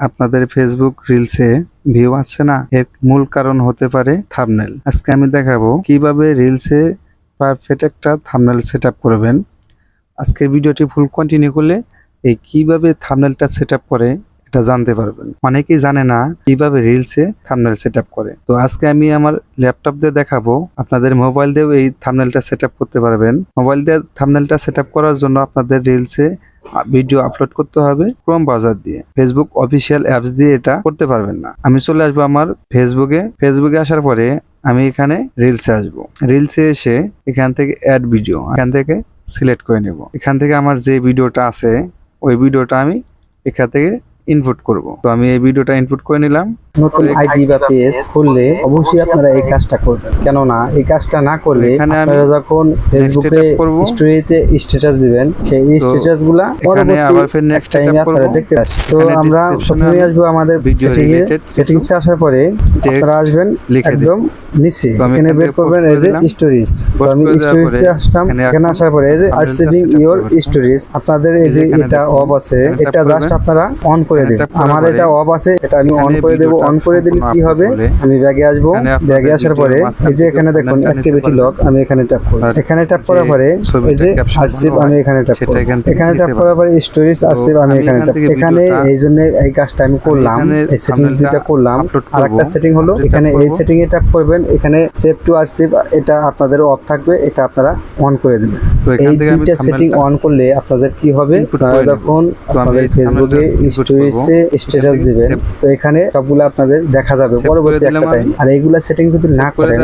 আপনাদের ফেসবুক রিলসে ভিউ আসছে না? এর মূল কারণ হতে পারে থামনেল আজকে আমি দেখাবো কীভাবে রিলসে পারফেক্ট একটা থামনেল সেট করবেন। আজকের ভিডিওটি ফুল কন্টিনিউ করলে এই কীভাবে থামনেলটা সেট করে এটা জানতে পারবেন। অনেকেই জানে না কীভাবে রিলসে থামনেল সেট করে। তো আজকে আমি আমার ল্যাপটপ দিয়ে দেখাবো। আপনাদের মোবাইল দিয়েও এই থামনেলটা সেট করতে পারবেন। মোবাইল দিয়ে থামনেলটা সেট করার জন্য আপনাদের রিলসে ভিডিও আপলোড করতে হবে ক্রোম ব্রাউজার দিয়ে। ফেসবুক অফিসিয়াল অ্যাপস দিয়ে এটা করতে পারবেন না। আমি চলে আসব আমার ফেসবুকে ফেসবুকে আসার পরে আমি এখানে রিলসে আসব। রিলসে এসে এখান থেকে অ্যাড ভিডিও এখান থেকে সিলেক্ট করে নেব। এখান থেকে আমার যে ভিডিওটা আছে, ওই ভিডিওটা আমি এখান থেকে ইনপুট করব। তো আমি এই ভিডিওটা ইনপুট করে নিলাম। নতুন আইডি বা পেজ খুললে অবশ্যই আপনারা এই কাজটা করবেন। কেননা এই কাজটা না করলে আপনারা যখন ফেসবুকে স্টোরিতে স্ট্যাটাস দিবেন সেই তো স্ট্যাটাসগুলা পরবর্তী টাইমে আপনারা দেখতে পাচ্ছেন। তো আমরা প্রথমে আসব আমাদের সেটিং এ সেটিংসে আসার পরে আপনারা আসবেন একদম নিচে। এখানে বের করবেন এই যে স্টোরিজ তো আমি স্টোরিজে আসলাম। এখানে আসার পরে এই যে up ইওর স্টোরিজ আপনাদের এই যে এটা অফ আছে এটা জাস্ট আপনারা অন করে দেবেন। আমার এটা অফ আছে এটা আমি অন করে দেব অন করে দিলে কি হবে? আমি ব্যাগে আসব। ব্যাগে আসার পরে এই যে এখানে দেখুন অ্যাক্টিভিটি লক আমি এখানে ট্যাপ করব। এখানে ট্যাপ করার পরে এই যে caption আমি এখানে ট্যাপ করব। এখানে ট্যাপ করার পরে স্টোরিজ তো আমি এখানে ট্যাপ থেকে এখানে এই জন্য এই কাজটা আমি করলাম এই সেটিং thumbnail টা দুইটা করলাম। আর একটা সেটিং হলো এখানে এই করব। সেটিং এ ট্যাপ করবেন এখানে সেভ টু আরসিভ এটা আপনাদের অফ থাকবে এটা আপনারা অন করে দিবেন। তো এই দুইটা সেটিং অন করলে আপনাদের কি হবে? যখন আপনাদের ফেসবুকে স্টোরিজে স্ট্যাটাস দিবেন। তো এখানে সবগুলো আপনাদের দেখা যাবে পরবর্তী একটা টাইম আর এইগুলা সেটিং যদি না করেন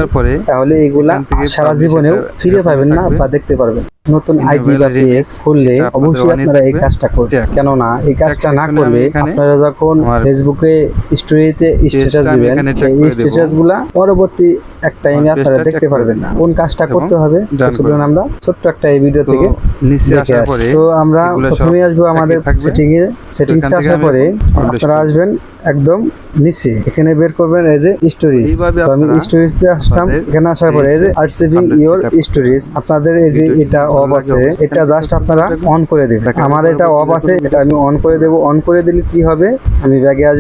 তাহলে এইগুলা সারা জীবনেও ফিরে পাবেন না বা দেখতে পারবেন। নতুন আইডি বা পেজ খুললে অবশ্যই আপনারা এই কাজটা করবেন। কেননা এই কাজটা না করলে আপনারা যখন ফেসবুকে স্টোরিতে স্ট্যাটাস দিবেন দেব। স্ট্যাটাসগুলা পরবর্তী এক টাইমে আপনারা দেখতে পারবেন না। কোন কাজটা করতে হবে চলুন আমরা ছোট্ট একটা এই ভিডিও থেকে নিচে দেখে আসি। তো আমরা প্রথমে আসব আমাদের সেটিং এ সেটিংস আসার পরে আপনারা আসবেন একদম নিচে। এখানে বের করবেন এই যে স্টোরিজ আমি আপনারা স্টোরিজ তে আসলাম। এখানে আসার পরে এই যে আর সেভিং ইওর স্টোরেজ স্টোরিজ আপনাদের এই যে এটা অফ আছে এটা জাস্ট আপনারা অন করে দেবেন। আমার এটা অফ আছে এটা আমি অন করে দেব। অন করে দিলে কি হবে? আমি ব্যাগে আসব।